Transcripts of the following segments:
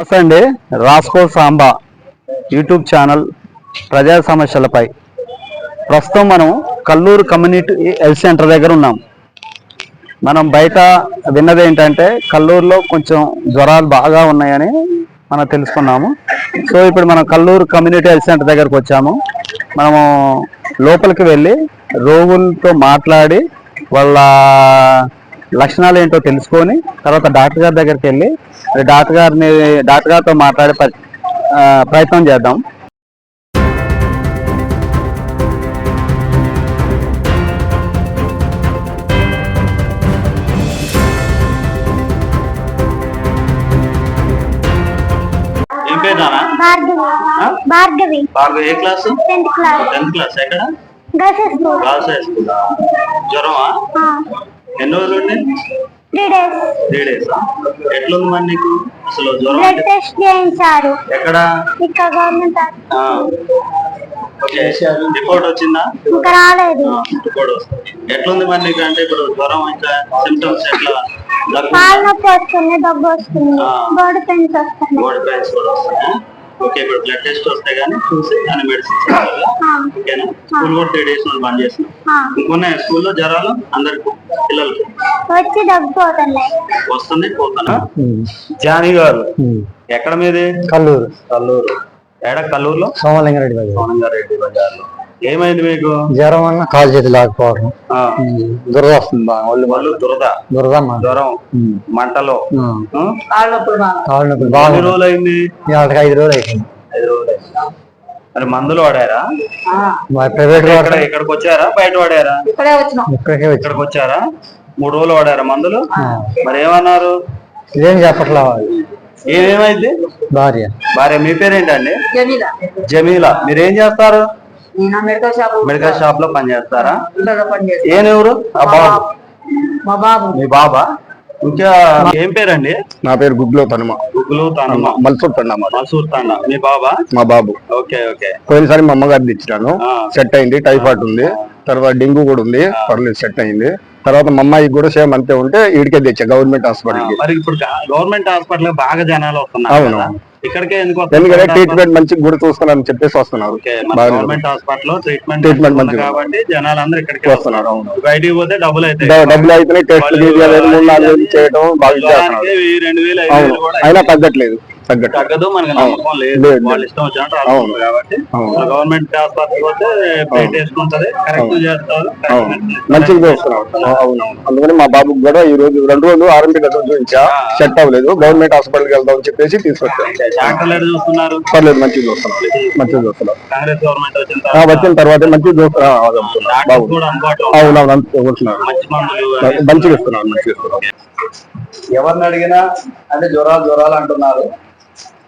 నమస్తే అండి. రాస్కో Samba YouTube channel ప్రజా సమస్యలపై. ప్రస్తుతం మనం కల్లూరు కమ్యూనిటీ హెల్త్ సెంటర్ దగ్గర ఉన్నాం. మనం బయట విన్నది ఏంటంటే కల్లూరులో కొంచెం జ్వరాలు బాగా ఉన్నాయని మనం తెలుసుకున్నాము. సో ఇప్పుడు మనం కల్లూరు కమ్యూనిటీ హెల్త్ సెంటర్ దగ్గరకు వచ్చాము. మనము లోపలికి వెళ్ళి రోగులతో మాట్లాడి వాళ్ళ లక్షణాలు ఏంటో తెలుసుకొని తర్వాత డాక్టర్ గారి దగ్గరికి వెళ్ళి డాక్టర్ గారిని డాక్టర్ గారితో మాట్లాడే ప్రయత్నం చేద్దాం. ఏం పేరు నానా భార్గవి. ఆ? భార్గవి. బాగా ఏ class? Tenth class. Tenth class ఎక్కడ? Girls school. Class high school? జ్వరమా? ఎన్ని రోజులు ఉండి త్రీ డేస్ ఎట్లుంది మరి నీకు? అసలు జ్వరం బ్లడ్ అంటే టెస్ట్ చేయించారు ఎక్కడ? ఇక్కడ గవర్నమెంట్ రిపోర్ట్ వచ్చిందా? ఇంకా రాలేదు. రిపోర్ట్ వస్తుంది. ఎట్లుంది మరి నీకు అంటే ఇప్పుడు జ్వరం ఇంకా సిమ్టమ్స్ ఎట్లా? దగ్గు కాలు నొప్పి వస్తుంది దగ్గు వస్తుంది. బాడీ పెయిన్స్ వస్తుంది పెయిన్స్ కూడా వస్తాయి. ఓకే ఇప్పుడు బ్లడ్ టెస్ట్ వస్తే గానీ చూసి దాని మెడిసిన్స్ ఓకేనా స్కూల్ కూడా త్రీ డేస్ నుండి బంద్ చేస్తున్నాం. ఆ. ఇంకొన్నాయి స్కూల్లో జ్వరాలు అందరికి పిల్లలకి. వచ్చి వస్తుంది పోతున్నా జానీ గారు. ఎక్కడ మీది? కల్లూరు. కల్లూరు. ఎక్కడ కల్లూరులో? సోమలింగారెడ్డి బజార్. సోనంగారెడ్డి బజార్లో. ఏమైంది మీకు? జ్వరం అన్న కాలు చేతి లేకపోవడం ఆ, దురద వస్తుంది బాగా ఒళ్ళు వాళ్ళు దురద. దురద జ్వరం. మంటలో? కాళ్ళు నొప్పి ఎన్ని బాగా. రోజులు అయింది వాళ్ళకి ఐదు రోజులు అయిపోయింది ఐదు రోజులు అయిందా? మరి మందులు వాడారా? మా ప్రైవేట్ ఇక్కడ ఇక్కడికి వచ్చారా? బయట వాడారా? ఇక్కడికే ఇక్కడికి వచ్చారా? మూడు రోజులు వాడారా మందులు? మరి ఏమన్నారు? ఇదేం చెప్పట్లా. ఏమేమైంది? భార్య. భార్య మీ పేరేంటండి? జమీలా. మీరు ఏం మెడికల్ షాప్లో పని చేస్తారా? ఏం ఎవరు మా బాబు. మీ బాబా. ఇంకా ఏం పేరండి? నా పేరు గుగ్లో తనుమ. గుగ్గులు తానమ్మ మల్సూర్ తండ మా మసూర్ తాండ మీ బాబా? మా బాబు. Okay okay. పోయినసారి మా అమ్మగారిని ఇచ్చినాను ఆ. సెట్ అయింది టైఫాయిడ్ ఉంది. తర్వాత డెంగ్యూ కూడా ఉంది. పర్లేదు సెట్ అయింది. తర్వాత మా అమ్మాయికి కూడా సేమ్ అంతే ఉంటే ఇడికే తెచ్చా గవర్నమెంట్ హాస్పిటల్ మరి ఇప్పుడు గవర్నమెంట్ హాస్పిటల్ బాగా జనాలు వస్తున్నారు అవును. ఇక్కడికే ఎందుకంటే? ట్రీట్మెంట్ మంచిగా కూడా చూస్తున్నారని చెప్పేసి వస్తున్నారు. గవర్నమెంట్ హాస్పిటల్ ట్రీట్మెంట్ ఉంది. మంచిగా కాబట్టి జనాలందరూ ఇక్కడికి వస్తున్నారు, అవును. బయటికి పోతే డబ్బులు అయితే డబ్బులు అయితే టెస్ట్ మూడు నాలుగు చేయడం బాగా చేస్తున్నారు. అయినా తగ్గట్లేదు. తగ్గట్టు. తగ్గదు మనకి నమ్మకం లేదు. వాళ్ళు. ఇష్టం వచ్చినట్టు. రాసుకుంటారు కాబట్టి. గవర్నమెంట్ హాస్పిటల్ పోతే ప్లేట్ వేసుకుంటది కరెక్ట్ చేస్తారు మంచిగా చూస్తున్నారు అవును. అందుకని మా బాబుకి కూడా ఈ రోజు రెండు రోజులు ఆర్ఎంపీ దగ్గర చూపించా. సెట్ అవ్వలేదు. గవర్నమెంట్ హాస్పిటల్కి వెళ్దాం అని చెప్పేసి తీసుకొచ్చాను చూస్తున్నారు. పర్లేదు మంచిగా చూస్తున్నారు. మంచిగా చూస్తున్నారు కాంగ్రెస్ గవర్నమెంట్ వచ్చిన వచ్చిన తర్వాత మంచిగా చూస్తున్నారు ఆ, చదువుతున్నారు. డాక్టర్స్ బాగుంది కూడా అందుబాటులో అవును అవును అంతే చూస్తున్నారు. మంచి మందులు అవి. మంచిగా ఇస్తున్నారు మంచిగా ఇస్తున్నారు ఎవరిని అడిగినా అంటే జ్వరాలు జ్వరాలు అంటున్నారు.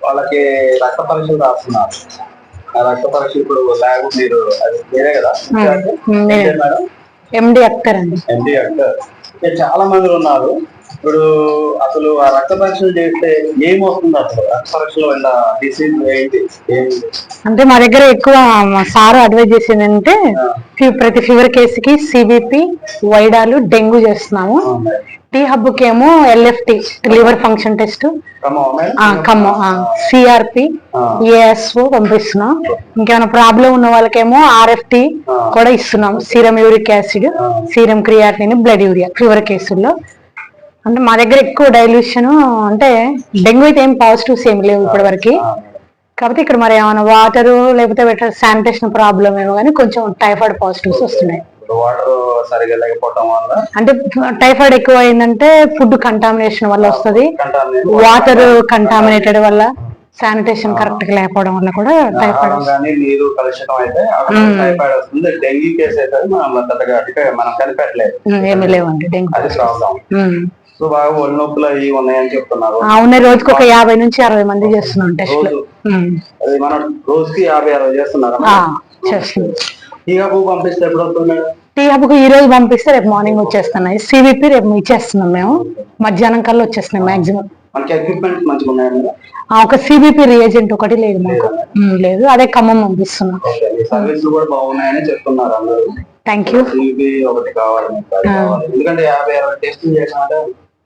వాళ్ళకి రక్త పరీక్షలు రాస్తున్నారు. ఆ రక్త పరీక్ష ఇప్పుడు ల్యాబ్ మీరు అది మీరే కదా? మేడం? ఎండి అక్కర్ అండి. ఎండి ఇక్కడ చాలా మంది ఉన్నారు. ఇప్పుడు అసలు ఆ రక్త పరీక్షలు చేస్తే ఏం వస్తుంది అసలు? రక్త పరీక్షలో డిసీజ్ ఏంటి? ఏంటి అంటే మా దగ్గర ఎక్కువ సార్ అడ్వైజ్ చేసింది అంటే ప్రతి ఫీవర్ కేసుకి సిబిపి వైడాలు డెంగ్యూ చేస్తున్నాము. టీ హబ్ కేమో LFT liver function test. Khammam CRP ASO పంపిస్తున్నాం. ఇంకేమైనా ప్రాబ్లం ఉన్న వాళ్ళకేమో ఆర్ఎఫ్టి కూడా ఇస్తున్నాం. Serum uric acid serum creatinine blood urea fever కేసుల్లో. అంటే మా దగ్గర ఎక్కువ డైల్యూషన్ అంటే డెంగ్యూ అయితే ఏం పాజిటివ్స్ ఏమి లేవు ఇప్పటి వరకు కాకపోతే ఇక్కడ మరి ఏమైనా వాటర్ లేకపోతే శానిటేషన్ ప్రాబ్లం ఏమో కానీ కొంచెం టైఫాయిడ్ పాజిటివ్స్ వస్తున్నాయి. వాటర్ సరిగా లేకపోవడం వల్ల అంటే టైఫాయిడ్ ఎక్కువ అయిందంటే ఫుడ్ కంటామినేషన్ వల్ల వస్తుంది. వాటర్ కంటామినేటెడ్ వల్ల శానిటేషన్ కరెక్ట్గా లేకపోవడం వల్ల కూడా టైఫాయిడ్ కానీ నీరు కలుషితం అయితే టైఫాయిడ్ వస్తుంది. డెంగీ కేసు అయితే మనం అంటే మనం కనిపెట్టలేదు. ఏమీ లేవండి డెంగ్యూ అది ప్రాబ్లం. సో బాగా ఒళ్ళు నొప్పులు అవి ఉన్నాయని చెప్తున్నారు. అవును రోజుకి ఒక యాభై నుంచి అరవై మంది చేస్తున్నాం టెస్ట్లు. రోజు అది మనం రోజుకి యాభై అరవై చేస్తున్నారు చేస్తున్నాం పంపిస్తే ఎప్పుడు వస్తుంది మేడం టీ హబ్కు ఈ రోజు పంపిస్తే రేపు మార్నింగ్ వచ్చేస్తున్నాయి. సివిపి రేపు ఇచ్చేస్తున్నాం మేము. మధ్యాహ్నం కల్లా వచ్చేస్తున్నాం మాక్సిమం. మనకి ఎక్విప్మెంట్ మంచిగా ఉన్నాయి మేడం? ఒక సిబిపి రియేజెంట్ ఒకటి లేదు మాకు. ఉమ్, లేదు. అదే ఖమ్మం పంపిస్తున్నాం. ఓకే మీ సర్వీసులు కూడా బాగున్నాయని చెప్తున్నారు అందరూ. థ్యాంక్ యూ ఇది ఒకటి కావాలి మీకు అది కావాలి. ఎందుకంటే యాభై అరవై చేసినాక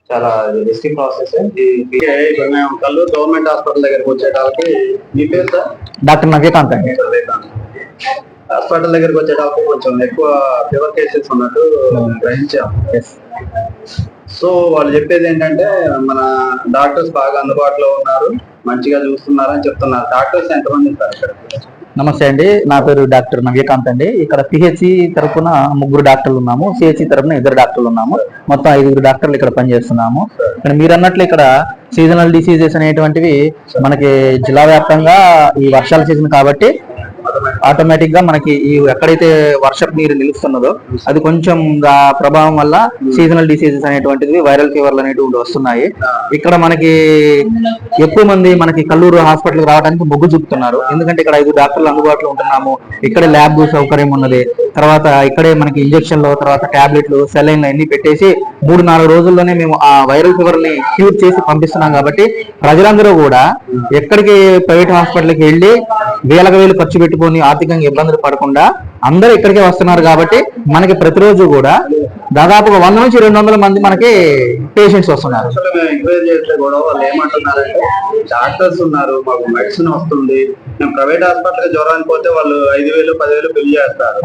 చాలా రిస్కీ ప్రాసెస్ ఇప్పుడు మేము కల్లూరు గవర్నమెంట్ హాస్పిటల్ దగ్గరకు వచ్చేటానికి మీ పేరు సార్? డాక్టర్ నవ్యకాంత్ అండి హాస్పిటల్ దగ్గరకు వచ్చేటప్పుడు కొంచెం ఎక్కువ ఫీవర్ కేసెస్ ఉన్నట్టు గ్రహించాం సో వాళ్ళు చెప్పేది ఏంటంటే మన డాక్టర్స్ బాగా అందుబాటులో ఉన్నారు మంచిగా చూస్తున్నారు అని చెప్తున్నారు. డాక్టర్స్ ఎంతమంది ఉంటారు ఇక్కడ? నమస్తే అండి నా పేరు డాక్టర్ నవ్యకాంత్ అండి. ఇక్కడ పిహెచ్సి తరపున ముగ్గురు డాక్టర్లు ఉన్నాము. సిహెచ్సి తరపున ఇద్దరు డాక్టర్లు ఉన్నాము. మొత్తం ఐదుగురు డాక్టర్లు ఇక్కడ పనిచేస్తున్నాము. ఇక్కడ మీరు అన్నట్లు ఇక్కడ సీజనల్ డిసీజెస్ అనేటువంటివి మనకి జిల్లా వ్యాప్తంగా ఈ వర్షాల సీజన్ కాబట్టి ఆటోమేటిక్గా మనకి ఈ ఎక్కడైతే వర్షపు నీరు నిలుస్తున్నదో అది కొంచెం ప్రభావం వల్ల సీజనల్ డిసీజెస్ అనేటువంటివి వైరల్ ఫీవర్లు అనేటువంటి వస్తున్నాయి. ఇక్కడ మనకి ఎక్కువ మంది మనకి కల్లూరు హాస్పిటల్ రావడానికి మొగ్గు చూపుతున్నారు. ఎందుకంటే ఇక్కడ ఐదు డాక్టర్లు అందుబాటులో ఉంటున్నాము. ఇక్కడే ల్యాబ్ సౌకర్యం ఉన్నది. తర్వాత ఇక్కడే మనకి ఇంజక్షన్లు తర్వాత టాబ్లెట్లు సెలైన్లు అన్ని పెట్టేసి మూడు నాలుగు రోజుల్లోనే మేము ఆ వైరల్ ఫీవర్ని క్యూర్ చేసి పంపిస్తున్నాం కాబట్టి ప్రజలందరూ కూడా ఎక్కడికి ప్రైవేట్ హాస్పిటల్కి వెళ్ళి వేలకు వేలు ఖర్చు పెట్టుకొని ఆర్థికంగా ఇబ్బందులు పడకుండా అందరూ ఇక్కడికే వస్తున్నారు కాబట్టి మనకి ప్రతిరోజు కూడా దాదాపుగా వంద నుంచి రెండు వందల మంది మనకి పేషెంట్స్ వస్తున్నారు డాక్టర్స్ ఉన్నారు మాకు మెడిసిన్ వస్తుంది మేము ప్రైవేట్ హాస్పిటల్ జ్వరానికి పోతే వాళ్ళు ఐదు వేలు పదివేలు బిల్ చేస్తారు.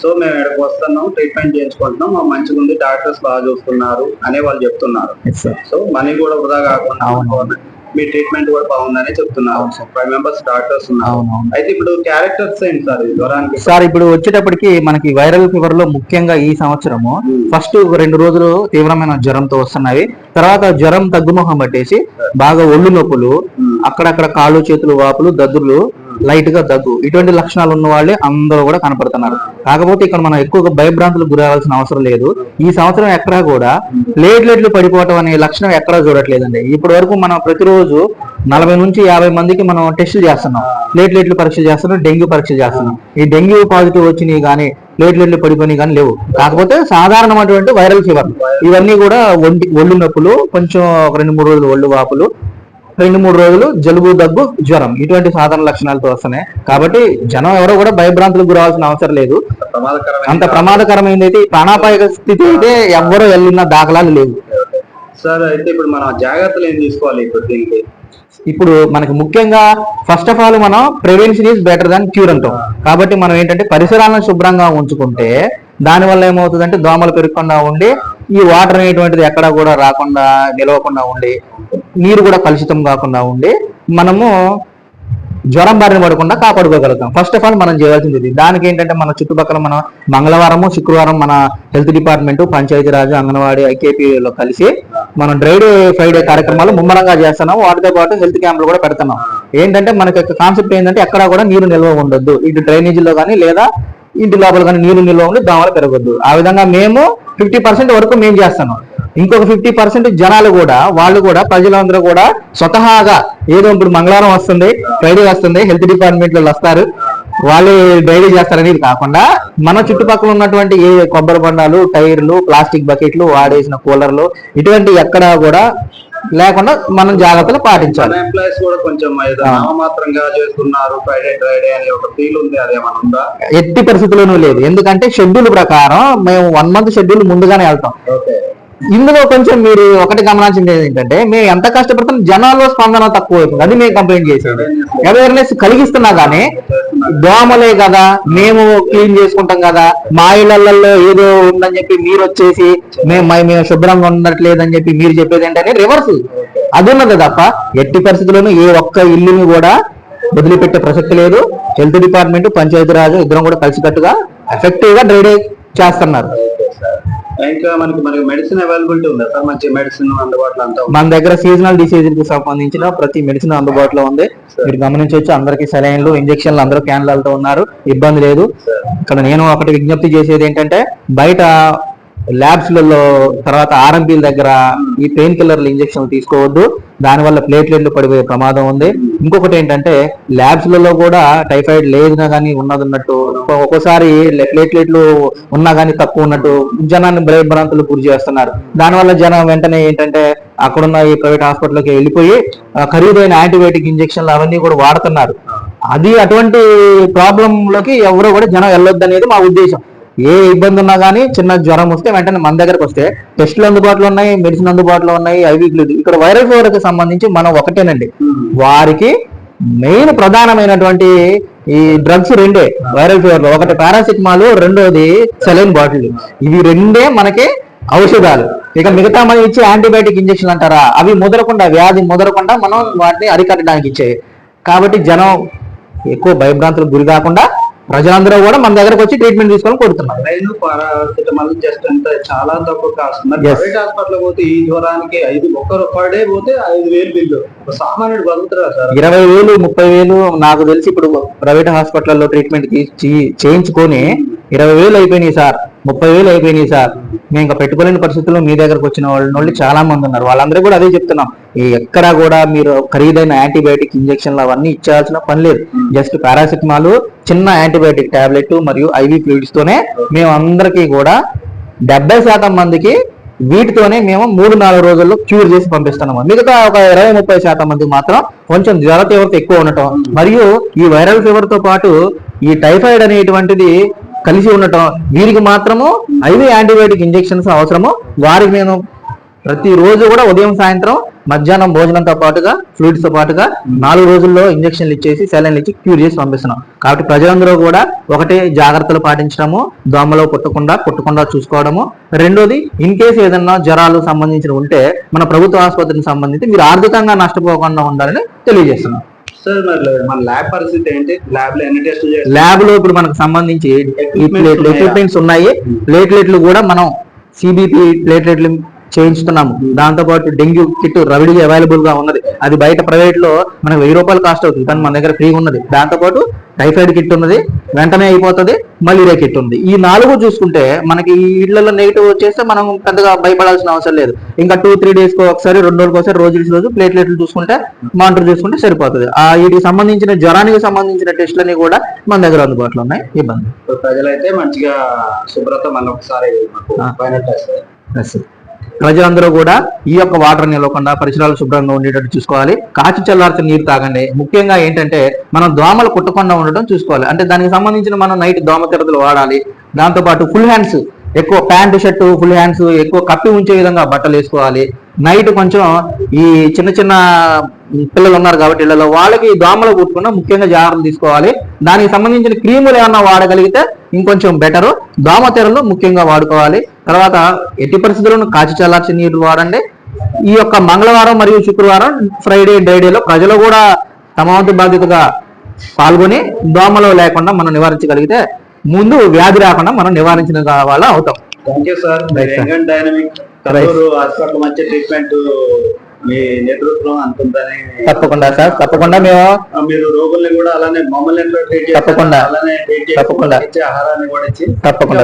సో మేము ఇక్కడికి వస్తున్నాం ట్రీట్మెంట్ చేయించుకుంటున్నాం మాకు మంచిగా ఉంది డాక్టర్స్ బాగా చూస్తున్నారు అనే వాళ్ళు చెప్తున్నారు. సో మనీ కూడా వృధా కాకుండా. మీ ట్రీట్మెంట్ కూడా బాగుందని చెప్తున్నారు. ఫైవ్ మెంబర్స్ డాక్టర్స్ ఉన్నారు. అయితే ఇప్పుడు క్యారెక్టర్స్ ఏంటి సార్? జ్వరానికి సార్ ఇప్పుడు వచ్చేటప్పటికి మనకి వైరల్ ఫీవర్లో ముఖ్యంగా ఈ సంవత్సరము ఫస్ట్ రెండు రోజులు తీవ్రమైన జ్వరంతో వస్తున్నాయి. తర్వాత జ్వరం తగ్గుముఖం పట్టేసి బాగా ఒళ్ళు నొప్పులు అక్కడక్కడ కాళ్ళు చేతులు వాపులు దద్దుర్లు లైట్గా దగ్గు. ఇటువంటి లక్షణాలు ఉన్న వాళ్ళే అందరూ కూడా కనపడుతున్నారు. కాకపోతే ఇక్కడ మనం ఎక్కువగా భయభ్రాంతులకు గురవలసిన అవసరం లేదు. ఈ సంవత్సరం ఎక్కడా కూడా ప్లేట్లెట్లు పడిపోవటం అనే లక్షణం ఎక్కడా చూడట్లేదండి. ఇప్పటి వరకు మనం ప్రతిరోజు నలభై నుంచి యాభై మందికి మనం టెస్టులు చేస్తున్నాం. ప్లేట్లెట్లు పరీక్ష చేస్తున్నాం డెంగ్యూ పరీక్ష చేస్తున్నాం. ఈ డెంగ్యూ పాజిటివ్ వచ్చినాయి కానీ ప్లేట్లెట్లు పడిపోయినాయి కానీ లేవు. కాకపోతే సాధారణమైనటువంటి వైరల్ ఫీవర్. ఇవన్నీ కూడా ఒంటి ఒళ్ళు నొప్పులు కొంచెం ఒక రెండు మూడు రోజులు ఒళ్ళు వాపులు రెండు మూడు రోజులు జలుబు దగ్గు జ్వరం. ఇటువంటి సాధారణ లక్షణాలతో వస్తున్నాయి. కాబట్టి జనం ఎవరో కూడా భయభ్రాంతులకు గురవాల్సిన అవసరం లేదు. అంత ప్రమాదకరమైనది అయితే ప్రాణాపాయ స్థితి అయితే ఎవ్వరూ వెళ్ళిన దాఖలాలు లేవు. సార్ అయితే ఇప్పుడు మనం జాగ్రత్తలు ఏం తీసుకోవాలి ఇప్పుడు దీనికి? ఇప్పుడు మనకి ముఖ్యంగా ఫస్ట్ ఆఫ్ ఆల్ మనం prevention is better than cure అంటాం. కాబట్టి మనం ఏంటంటే పరిసరాలను శుభ్రంగా ఉంచుకుంటే దాని వల్ల ఏమవుతుందంటే దోమలు పెరగకుండా ఉండి ఈ వాటర్ అనేటువంటిది ఎక్కడా కూడా రాకుండా నిలవకుండా ఉండి నీరు కూడా కలుషితం కాకుండా ఉండి మనము జ్వరం బారిన పడకుండా కాపాడుకోగలుగుతాం. ఫస్ట్ ఆఫ్ ఆల్ మనం చేయాల్సింది ఇది. దానికి ఏంటంటే మన చుట్టుపక్కల మన మంగళవారము శుక్రవారం మన హెల్త్ డిపార్ట్మెంట్ పంచాయతీరాజ్ అంగన్వాడీ ఐకేపీలో కలిసి మనం డ్రైడే ఫ్రైడే కార్యక్రమాలు ముమ్మరంగా చేస్తున్నాం. వాటితో పాటు హెల్త్ క్యాంపులు కూడా పెడుతున్నాం. ఏంటంటే మనకి కాన్సెప్ట్ ఏంటంటే ఎక్కడా కూడా నీరు నిల్వ ఉండొద్దు. ఇటు డ్రైనేజీలో కానీ లేదా ఇంటి లోపల కానీ నీరు నిల్వ ఉండి దోమలు పెరగొద్దు. ఆ విధంగా మేము ఫిఫ్టీ పర్సెంట్ వరకు మేము చేస్తున్నాం ఇంకొక ఫిఫ్టీ పర్సెంట్ జనాలు కూడా వాళ్ళు కూడా ప్రజలందరూ కూడా స్వతహాగా ఏదో ఇప్పుడు మంగళవారం వస్తుంది ఫ్రైడే వస్తుంది హెల్త్ డిపార్ట్మెంట్ వాళ్ళు వస్తారు. వాళ్ళు డైరీ చేస్తారనేది కాకుండా మన చుట్టుపక్కల ఉన్నటువంటి ఏ కొబ్బరి బండాలు టైర్లు ప్లాస్టిక్ బకెట్లు వాడేసిన కూలర్లు ఇటువంటి ఎక్కడా కూడా లేకుండా మనం జాగ్రత్తలు పాటించాలి. ఎంప్లాయీస్ కూడా కొంచెం చేస్తున్నారు ఫ్రైడే ఫ్రైడే అని ఒక ఫీల్ ఉంది అదేమన్నా ఎట్టి పరిస్థితుల్లోనూ లేదు. ఎందుకంటే షెడ్యూల్ ప్రకారం మేము వన్ మంత్ షెడ్యూల్ ముందుగానే వెళ్తాం. ఓకే ఇందులో కొంచెం మీరు ఒకటి గమనించింది ఏంటంటే మేము ఎంత కష్టపడుతున్నా జనాల్లో స్పందన తక్కువ అవుతుంది అది మేము కంప్లైంట్ చేసేది. అవేర్నెస్ కలిగిస్తున్నా గానీ దోమలే కదా మేము క్లీన్ చేసుకుంటాం కదా మా ఇళ్ళలో ఏదో ఉందని చెప్పి మీరు వచ్చేసి మేము మేము శుభ్రంగా ఉండట్లేదని చెప్పి మీరు చెప్పేది ఏంటంటే రివర్స్ అది ఉన్నది తప్ప ఎట్టి పరిస్థితుల్లోనూ ఏ ఒక్క ఇల్లుని కూడా వదిలిపెట్టే ప్రసక్తి లేదు. హెల్త్ డిపార్ట్మెంట్ పంచాయతీరాజ్ ఇద్దరం కూడా కలిసికట్టుగా ఎఫెక్టివ్గా డ్రైనేజ్ చేస్తున్నారు. ఇంకా మనకి మనకి మెడిసిన్ అవైలబిలిటీ ఉందా సార్? మంచి మెడిసిన్ అందుబాటులో అంతా? మన దగ్గర సీజనల్ డిసీజ్కి సంబంధించిన ప్రతి మెడిసిన్ అందుబాటులో ఉంది. మీరు గమనించవచ్చు అందరికి సెలైన్లు ఇంజక్షన్లు అందరూ క్యాన్లతో ఉన్నారు. ఇబ్బంది లేదు. ఇక్కడ నేను ఒకటి విజ్ఞప్తి చేసేది ఏంటంటే బయట ల్యాబ్స్లలో తర్వాత ఆర్ఎంపీల దగ్గర ఈ పెయిన్ కిల్లర్లు ఇంజక్షన్లు తీసుకోవద్దు. దానివల్ల ప్లేట్లెట్లు పడిపోయే ప్రమాదం ఉంది. ఇంకొకటి ఏంటంటే ల్యాబ్స్లలో కూడా టైఫాయిడ్ లేదునా కానీ ఉన్నది ఉన్నట్టు ఒక్కోసారి ప్లేట్లెట్లు ఉన్నా కానీ తక్కువ ఉన్నట్టు జనాన్ని భయభ్రాంతులు గురి చేస్తున్నారు. దానివల్ల జనం వెంటనే ఏంటంటే అక్కడున్న ఈ ప్రైవేట్ హాస్పిటల్కి వెళ్ళిపోయి ఖరీదైన యాంటీబయాటిక్ ఇంజక్షన్లు అవన్నీ కూడా వాడుతున్నారు. అది అటువంటి ప్రాబ్లంలోకి ఎవరు కూడా జనం వెళ్ళొద్దు అనేది మా ఉద్దేశం. ఏ ఇబ్బంది ఉన్నా కానీ చిన్న జ్వరం వస్తే వెంటనే మన దగ్గరకు వస్తే టెస్టులు అందుబాటులో ఉన్నాయి మెడిసిన్ అందుబాటులో ఉన్నాయి అవి ఇక్కడ వైరల్ ఫీవర్కి సంబంధించి మనం ఒకటేనండి. వారికి మెయిన్ ప్రధానమైనటువంటి ఈ డ్రగ్స్ రెండే వైరల్ ఫీవర్లో. ఒకటి పారాసిటమాల్ రెండోది సెలైన్ బాటిల్. ఇవి రెండే మనకి ఔషధాలు. ఇక మిగతా మనం ఇచ్చే యాంటీబయాటిక్ ఇంజెక్షన్ అంటారా? అవి ముదరకుండా వ్యాధి ముదరకుండా మనం వాటిని అరికట్టడానికి ఇచ్చే కాబట్టి జనం ఎక్కువ భయభ్రాంతులకు గురి కాకుండా ప్రజలందరూ కూడా మన దగ్గరకు వచ్చి ట్రీట్మెంట్ తీసుకోవాలని కోరుతున్నారు. రైలు పారాసిటమాల్ జస్ట్ ఎంత చాలా తక్కువ కాస్ట్ మరి Yes. ప్రైవేట్ హాస్పిటల్ పోతే ఈ జ్వరానికి ఐదు ఒక్కరు పర్ డే పోతే ఐదు వేలు బిల్లు. సామాన్యుడు ఇరవై వేలు ముప్పై వేలు నాకు తెలిసి ఇప్పుడు ప్రైవేట్ హాస్పిటల్లో ట్రీట్మెంట్ చేయించుకొని ఇరవై వేలు అయిపోయినాయి సార్ ముప్పై వేలు అయిపోయినాయి సార్. మేము ఇంకా పెట్టుకోలేని పరిస్థితుల్లో మీ దగ్గరకు వచ్చిన వాళ్ళు చాలా మంది ఉన్నారు. వాళ్ళందరూ కూడా అదే చెప్తున్నాం. ఈ ఎక్కడా కూడా మీరు ఖరీదైన యాంటీబయాటిక్ ఇంజెక్షన్లు అవన్నీ ఇచ్చాల్సిన పని లేదు. జస్ట్ పారాసిటమాల్ చిన్న యాంటీబయాటిక్ టాబ్లెట్ మరియు ఐవి ఫ్లూయిడ్స్ తోనే మేము అందరికీ కూడా డెబ్బై శాతం మందికి వీటితోనే మేము మూడు నాలుగు రోజుల్లో క్యూర్ చేసి పంపిస్తున్నాము. మిగతా ఒక ఇరవై ముప్పై శాతం మంది మాత్రం కొంచెం జ్వర తీవ్రత ఎక్కువ ఉండటం మరియు ఈ వైరల్ ఫీవర్తో పాటు ఈ టైఫాయిడ్ అనేటువంటిది కలిసి ఉండటం వీరికి మాత్రము ఐదు యాంటీబయాటిక్ ఇంజెక్షన్స్ అవసరము. వారికి నేను ప్రతి రోజు కూడా ఉదయం సాయంత్రం మధ్యాహ్నం భోజనంతో పాటుగా ఫ్లూయిడ్స్తో పాటుగా నాలుగు రోజుల్లో ఇంజక్షన్లు ఇచ్చేసి సెలైన్లు ఇచ్చి క్యూర్ చేసి పంపిస్తున్నాం. కాబట్టి ప్రజలందరూ కూడా ఒకటి జాగ్రత్తలు పాటించడము దోమలో పుట్టకుండా పుట్టకుండా చూసుకోవడము. రెండోది ఇన్ కేసు ఏదన్నా జ్వరాలు సంబంధించిన ఉంటే మన ప్రభుత్వ ఆసుపత్రికి సంబంధించి మీరు ఆర్థికంగా నష్టపోకుండా ఉండాలని తెలియజేస్తున్నాం. సార్ మరి మన ల్యాబ్ పరిస్థితి ఏంటి? ల్యాబ్లో ఇప్పుడు మనకు సంబంధించి? ఎక్విప్మెంట్స్ ఉన్నాయి? ప్లేట్లెట్లు కూడా మనం సిబిపి ప్లేట్లెట్లు చేయించుతున్నాము. దాంతో పాటు డెంగ్యూ కిట్ రవిడిగా అవైలబుల్గా ఉన్నది. అది బయట ప్రైవేట్లో మనకు వెయ్యి రూపాయలు కాస్ట్ అవుతుంది. కానీ మన దగ్గర ఫ్రీ ఉన్నది. దాంతో పాటు టైఫాయిడ్ కిట్ ఉన్నది. వెంటనే అయిపోతుంది. మలేరియా కిట్ ఉంది. ఈ నాలుగు చూసుకుంటే మనకి ఈ ఇళ్ళలో నెగిటివ్ వచ్చేస్తే మనం పెద్దగా భయపడాల్సిన అవసరం లేదు. ఇంకా టూ త్రీ డేస్కి ఒకసారి రెండు రోజులకు ఒకసారి రోజు రోజు ప్లేట్లెట్లు చూసుకుంటే మానిటర్ చూసుకుంటే సరిపోతుంది. ఆ వీటికి సంబంధించిన జ్వరానికి సంబంధించిన టెస్టులన్నీ కూడా మన దగ్గర అందుబాటులో ఉన్నాయి. ఇబ్బంది ప్రజలైతే మంచిగా శుభ్రత మళ్ళీ ఒకసారి ప్రజలందరూ కూడా ఈ యొక్క వాటర్ నిలవకుండా పరిసరాలు శుభ్రంగా ఉండేటట్టు చూసుకోవాలి. కాచి చల్లార్చిన నీరు తాగండి. ముఖ్యంగా ఏంటంటే మనం దోమలు కుట్టకుండా ఉండటం చూసుకోవాలి. అంటే దానికి సంబంధించిన మనం నైట్ దోమ తిరతలు వాడాలి. దాంతో పాటు ఫుల్ హ్యాండ్స్ ఎక్కువ ప్యాంటు షర్టు ఫుల్ హ్యాండ్స్ ఎక్కువ కప్పి ఉంచే విధంగా బట్టలు వేసుకోవాలి. నైట్ కొంచెం ఈ చిన్న చిన్న పిల్లలు ఉన్నారు కాబట్టి ఇళ్ళలో వాళ్ళకి దోమలు కుట్టకుండా ముఖ్యంగా జాగ్రత్తలు తీసుకోవాలి. దానికి సంబంధించిన క్రీములు ఏమన్నా వాడగలిగితే ఇంకొంచెం బెటర్. దోమ తెరలు ముఖ్యంగా వాడుకోవాలి. తర్వాత ఎట్టి పరిస్థితుల్లోనూ కాచి చల్లార్చిన నీరు వాడండి. ఈ యొక్క మంగళవారం మరియు శుక్రవారం ఫ్రైడే డ్రైడేలో ప్రజలు కూడా తమ వంతు బాధ్యతగా పాల్గొని దోమలు లేకుండా మనం నివారించగలిగితే ముందు వ్యాధి రాకుండా మనం నివారించిన వాళ్ళ అవుతాం. థ్యాంక్ యూ సార్ డైనమిక్ మంచి ట్రీట్మెంట్ మీ నేతృత్వం అంతుందని తప్పకుండా సార్ తప్పకుండా మేము మీరు రోగుల్ని కూడా అలానే మమ్మల్ని ట్రీట్ తప్పకుండా. అలానే ట్రీట్ తప్పకుండా. ఇచ్చే ఆహారాన్ని కూడా ఇచ్చి తప్పకుండా,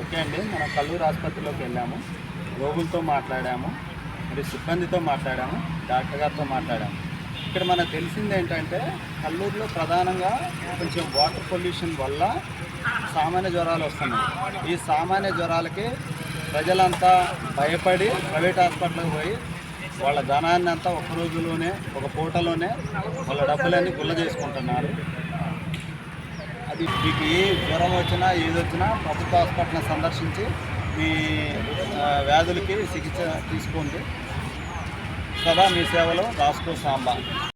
ఓకే అండి మనం కల్లూరు ఆసుపత్రిలోకి వెళ్ళాము రోగులతో మాట్లాడాము మరి సిబ్బందితో మాట్లాడాము డాక్టర్ గారితో మాట్లాడాము ఇక్కడ మనకు తెలిసింది ఏంటంటే కల్లూరులో ప్రధానంగా కొంచెం వాటర్ పొల్యూషన్ వల్ల సామాన్య జ్వరాలు వస్తున్నాయి ఈ సామాన్య జ్వరాలకి ప్రజలంతా భయపడి ప్రైవేట్ హాస్పిటల్కి పోయి వాళ్ళ ధనాన్ని అంతా ఒక రోజులోనే ఒక పూటలోనే వాళ్ళ డబ్బులన్నీ గుల్ల చేసుకుంటున్నారు. అది మీకు ఏ జ్వరం వచ్చినా ఏది వచ్చినా ప్రభుత్వ హాస్పిటల్ని సందర్శించి మీ వ్యాధులకి చికిత్స తీసుకోండి. సదా మీ సేవలో రాసుకో సాంబా.